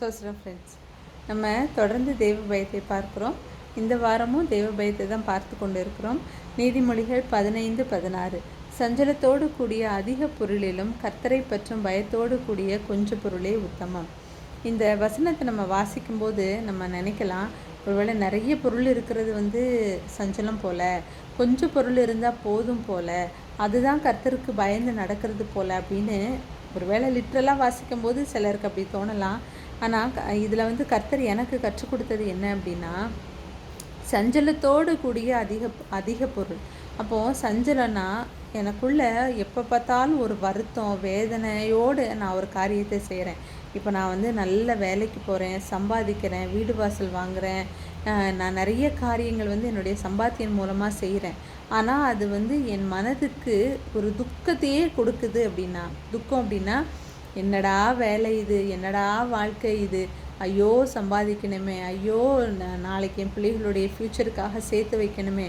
சோசரம் friends நம்ம தொடர்ந்து தெய்வ பயத்தை பார்க்குறோம். இந்த வாரமும் தெய்வ பயத்தை தான் பார்த்து கொண்டு இருக்கிறோம் நீதிமொழிகள் பதினைந்து பதினாறு. சஞ்சலத்தோடு கூடிய அதிக பொருளிலும் கர்த்தரை பற்றும் பயத்தோடு கூடிய கொஞ்ச பொருளே உத்தமம். இந்த வசனத்தை நம்ம வாசிக்கும்போது நம்ம நினைக்கலாம் ஒருவேளை நிறைய பொருள் இருக்கிறது வந்து சஞ்சலம் போல கொஞ்சம் பொருள் இருந்தால் போதும் போல அதுதான் கர்த்தருக்கு பயந்து நடக்கிறது போல அப்படின்னு ஒருவேளை லிட்ரலாக வாசிக்கும்போது சிலருக்கு அப்படி தோணலாம். ஆனால் இதில் வந்து கர்த்தர் எனக்கு கற்றுக் கொடுத்தது என்ன அப்படின்னா சஞ்சலத்தோடு கூடிய அதிக அதிக பொருள். அப்போது சஞ்சலம்னா எனக்குள்ள எப்போ பார்த்தாலும் ஒரு வருத்தம் வேதனையோடு நான் ஒரு காரியத்தை செய்கிறேன் இப்போ நான் வந்து நல்ல வேலைக்கு போகிறேன் சம்பாதிக்கிறேன் வீடு வாசல் வாங்குகிறேன் நான் நிறைய காரியங்கள் வந்து என்னுடைய சம்பாத்தியம் மூலமாக செய்கிறேன் ஆனால் அது வந்து என் மனதுக்கு ஒரு துக்கத்தையே கொடுக்குது அப்படின்னா துக்கம் அப்படின்னா என்னடா வேலை இது? என்னடா வாழ்க்கை இது? ஐயோ சம்பாதிக்கணுமே. ஐயோ நாளைக்கு என் பிள்ளைகளுடைய ஃப்யூச்சருக்காக சேர்த்து வைக்கணுமே.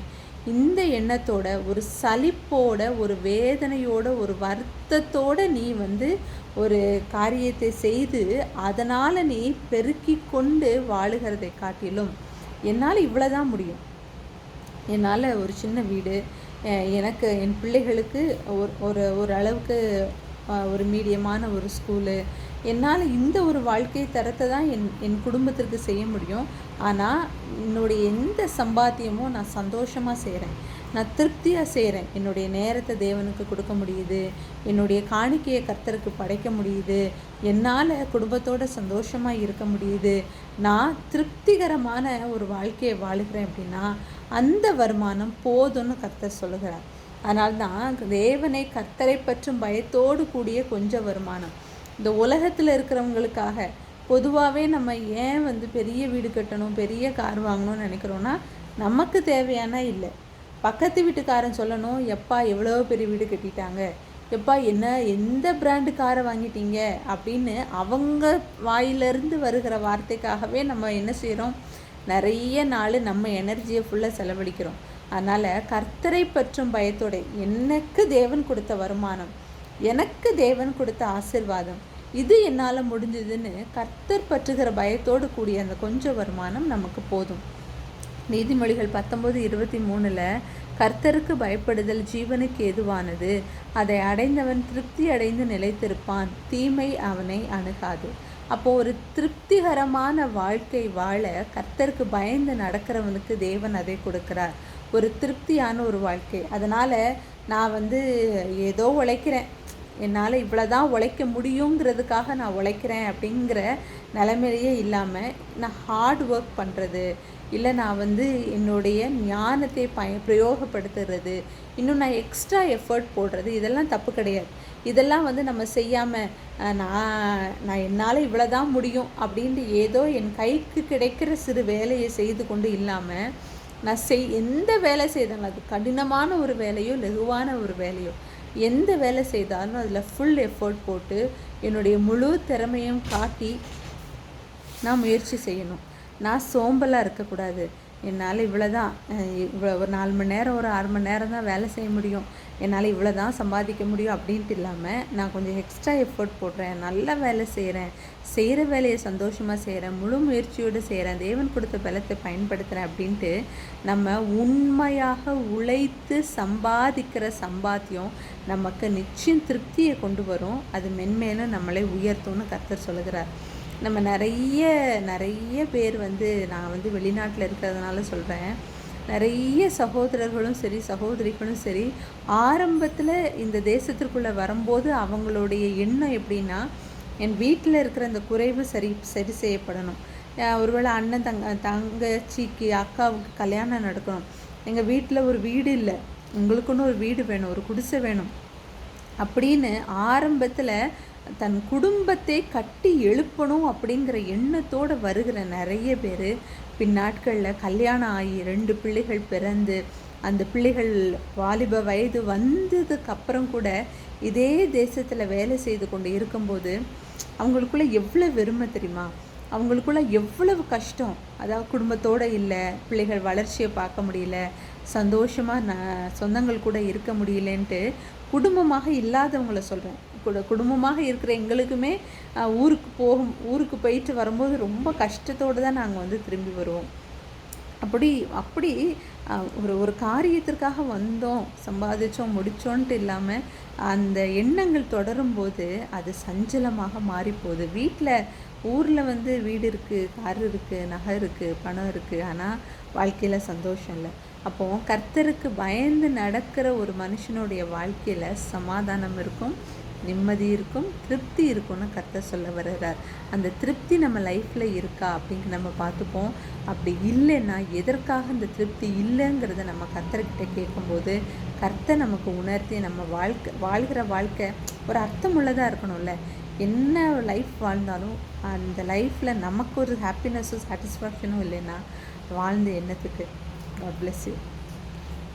இந்த எண்ணத்தோட ஒரு சலிப்போட ஒரு வேதனையோட ஒரு வருத்தத்தோட நீ வந்து ஒரு காரியத்தை செய்து அதனால் நீ பெருக்கி கொண்டு வாழுகிறதை காட்டிலும் என்னால் இவ்வளோதான் முடியும். என்னால் ஒரு சின்ன வீடு எனக்கு என் பிள்ளைகளுக்கு ஒரு ஒரு ஒரு அளவுக்கு ஒரு மீடியமான ஒரு ஸ்கூலு என்னால் இந்த ஒரு வாழ்க்கை தரத்தை தான் என் என் குடும்பத்திற்கு செய்ய முடியும். ஆனால் என்னுடைய எந்த சம்பாத்தியமும் நான் சந்தோஷமாக செய்கிறேன் நான் திருப்தியாக செய்கிறேன் என்னுடைய நேரத்தை தேவனுக்கு கொடுக்க முடியுது. என்னுடைய காணிக்கையை கர்த்தருக்கு படைக்க முடியுது. என்னால் குடும்பத்தோட சந்தோஷமாக இருக்க முடியுது. நான் திருப்திகரமான ஒரு வாழ்க்கையை வாழுகிறேன் அப்படின்னா அந்த வருமானம் போதும்னு கர்த்தர் சொல்லுகிறார். அதனால்தான் தேவனை கத்தரை பற்றும் பயத்தோடு கூடிய கொஞ்சம் வருமானம். இந்த உலகத்தில் இருக்கிறவங்களுக்காக பொதுவாகவே நம்ம ஏன் வந்து பெரிய வீடு கட்டணும் பெரிய கார் வாங்கணும்னு நினைக்கிறோன்னா நமக்கு தேவையான இல்லை. பக்கத்து வீட்டுக்காரன் சொல்லணும் எப்பா எவ்வளோ பெரிய வீடு கட்டிட்டாங்க? எப்பா என்ன எந்த பிராண்டு காரை வாங்கிட்டீங்க? அப்படின்னு அவங்க வாயிலிருந்து வருகிற வார்த்தைக்காகவே நம்ம என்ன செய்கிறோம் நிறைய நாள் நம்ம எனர்ஜியை ஃபுல்லாக செலவழிக்கிறோம். அதனால் கர்த்தரை பற்றும் பயத்தோட எனக்கு தேவன் கொடுத்த வருமானம் எனக்கு தேவன் கொடுத்த ஆசிர்வாதம் இது என்னால் முடிஞ்சதுன்னு கர்த்தர் பற்றுகிற பயத்தோடு கூடிய அந்த கொஞ்சம் வருமானம் நமக்கு போதும். நீதிமொழிகள் பத்தொம்போது இருபத்தி மூணில் கர்த்தருக்கு பயப்படுதல் ஜீவனுக்கு எதுவானது? அதை அடைந்தவன் திருப்தி அடைந்து நிலைத்திருப்பான் தீமை அவனை அணுகாது. அப்போது ஒரு திருப்திகரமான வாழ்க்கை வாழ கர்த்தருக்கு பயந்து நடக்கிறவனுக்கு தேவன் அதை கொடுக்கிறார். ஒரு திருப்தியான ஒரு வாழ்க்கை. அதனால் நான் வந்து ஏதோ உழைக்கிறேன். என்னால் இவ்வளோ தான் உழைக்க முடியுங்கிறதுக்காக நான் உழைக்கிறேன் அப்படிங்கிற நிலைமையிலேயே இல்லாமல் நான் ஹார்ட் ஒர்க் பண்ணுறது இல்லை நான் வந்து என்னுடைய ஞானத்தை பய பிரயோகப்படுத்துறது இன்னும் நான் எக்ஸ்ட்ரா எஃபர்ட் போடுறது இதெல்லாம் தப்பு கிடையாது. இதெல்லாம் வந்து நம்ம செய்யாமல் நான் நான் என்னால் இவ்வளோ தான் முடியும் அப்படின்ட்டு ஏதோ என் கைக்கு கிடைக்கிற சிறு வேலையை செய்து கொண்டு இல்லாமல் நான் செய் எந்த வேலை செய்தாலும் அது கடினமான ஒரு வேலையோ லகுவான ஒரு வேலையோ எந்த வேலை செய்தாலும் அதில் ஃபுல் எஃபர்ட் போட்டு என்னுடைய முழு திறமையும் காட்டி நான் முயற்சி செய்யணும். நான் சோம்பலாக இருக்கக்கூடாது. என்னால் இவ்வளோ தான் இவ்வளோ ஒரு நாலு மணி நேரம் ஒரு ஆறு மணி நேரம் தான் வேலை செய்ய முடியும். என்னால் இவ்வளோ தான் சம்பாதிக்க முடியும் அப்படின்ட்டு இல்லாமல் நான் கொஞ்சம் எக்ஸ்ட்ரா எஃபர்ட் போடுறேன். நல்ல வேலை செய்கிறேன் செய்கிற வேலையை சந்தோஷமாக செய்கிறேன் முழு முயற்சியோடு செய்கிறேன் தேவன் கொடுத்த பலத்தை பயன்படுத்துகிறேன் அப்படின்ட்டு நம்ம உண்மையாக உழைத்து சம்பாதிக்கிற சம்பாத்தியம் நமக்கு நிச்சயம் திருப்தியை கொண்டு வரும். அது மென்மேலும் நம்மளை உயர்த்தும்னு கர்த்தர் சொல்லுகிறார். நம்ம நிறைய நிறைய பேர் வந்து நான் வந்து வெளிநாட்டில் இருக்கிறதுனால சொல்கிறேன் நிறைய சகோதரர்களும் சரி சகோதரிகளும் சரி ஆரம்பத்தில் இந்த தேசத்திற்குள்ளே வரும்போது அவங்களுடைய எண்ணம் எப்படின்னா என் வீட்டில் இருக்கிற அந்த குறைவு சரி சரி செய்யப்படணும். ஒருவேளை அண்ணன் தங்க தங்கச்சிக்கு அக்காவுக்கு கல்யாணம் நடக்கணும். எங்கள் வீட்டில் ஒரு வீடு இல்லை. உங்களுக்குன்னு ஒரு வீடு வேணும் ஒரு குடிசை வேணும். அப்படின்னு ஆரம்பத்தில் தன் குடும்பத்தை கட்டி எழுப்பணும் அப்படிங்கிற எண்ணத்தோடு வருகிற நிறைய பேர். பின்னாட்களில் கல்யாணம் ஆகி ரெண்டு பிள்ளைகள் பிறந்து அந்த பிள்ளைகள் வாலிப வயது வந்ததுக்கப்புறம் கூட இதே தேசத்தில் வேலை செய்து கொண்டு இருக்கும்போது அவங்களுக்குள்ள எவ்வளோ வெறுமை தெரியுமா? அவங்களுக்குள்ள எவ்வளவு கஷ்டம்? அதாவது குடும்பத்தோடு இல்லை பிள்ளைகள் வளர்ச்சியை பார்க்க முடியல சந்தோஷமாக நான் சொந்தங்கள் கூட இருக்க முடியலன்ட்டு குடும்பமாக இல்லாதவங்கள சொல்கிறேன் கூட குடும்பமாக இருக்கிற எங்களுக்குமே ஊருக்கு போகும் ஊருக்கு போயிட்டு வரும்போது ரொம்ப கஷ்டத்தோடு தான் நாங்கள் வந்து திரும்பி வருவோம். அப்படி அப்படி ஒரு ஒரு காரியத்திற்காக வந்தோம் சம்பாதிச்சோம் முடிச்சோன்ட்டு இல்லாமல் அந்த எண்ணங்கள் தொடரும்போது அது சஞ்சலமாக மாறிப்போகுது. வீட்டில் ஊரில் வந்து வீடு இருக்குது கார் இருக்குது நகை இருக்குது பணம் இருக்குது ஆனால் வாழ்க்கையில் சந்தோஷம் இல்லை. அப்போ கர்த்தருக்கு பயந்து நடக்கிற ஒரு மனுஷனுடைய வாழ்க்கையில் சமாதானம் இருக்கும் நிம்மதி இருக்கும் திருப்தி இருக்கும்னு கர்த்தர் சொல்ல வர்றார். அந்த திருப்தி நம்ம லைஃப்பில் இருக்கா அப்படின்னு நம்ம பார்த்துப்போம். அப்படி இல்லைன்னா எதற்காக அந்த திருப்தி இல்லைங்கிறத நம்ம கர்த்தர்கிட்ட கேட்கும்போது கர்த்தர் நமக்கு உணர்த்தி நம்ம வாழ்க்கை வாழ்கிற வாழ்க்கை ஒரு அர்த்தமுள்ளதாக இருக்கணும்ல. என்ன லைஃப் வாழ்ந்தாலும் அந்த லைஃப்பில் நமக்கு ஒரு ஹாப்பினஸும் சாட்டிஸ்ஃபேக்ஷனும் இல்லைன்னா வாழ்ந்த எண்ணத்துக்கு God bless you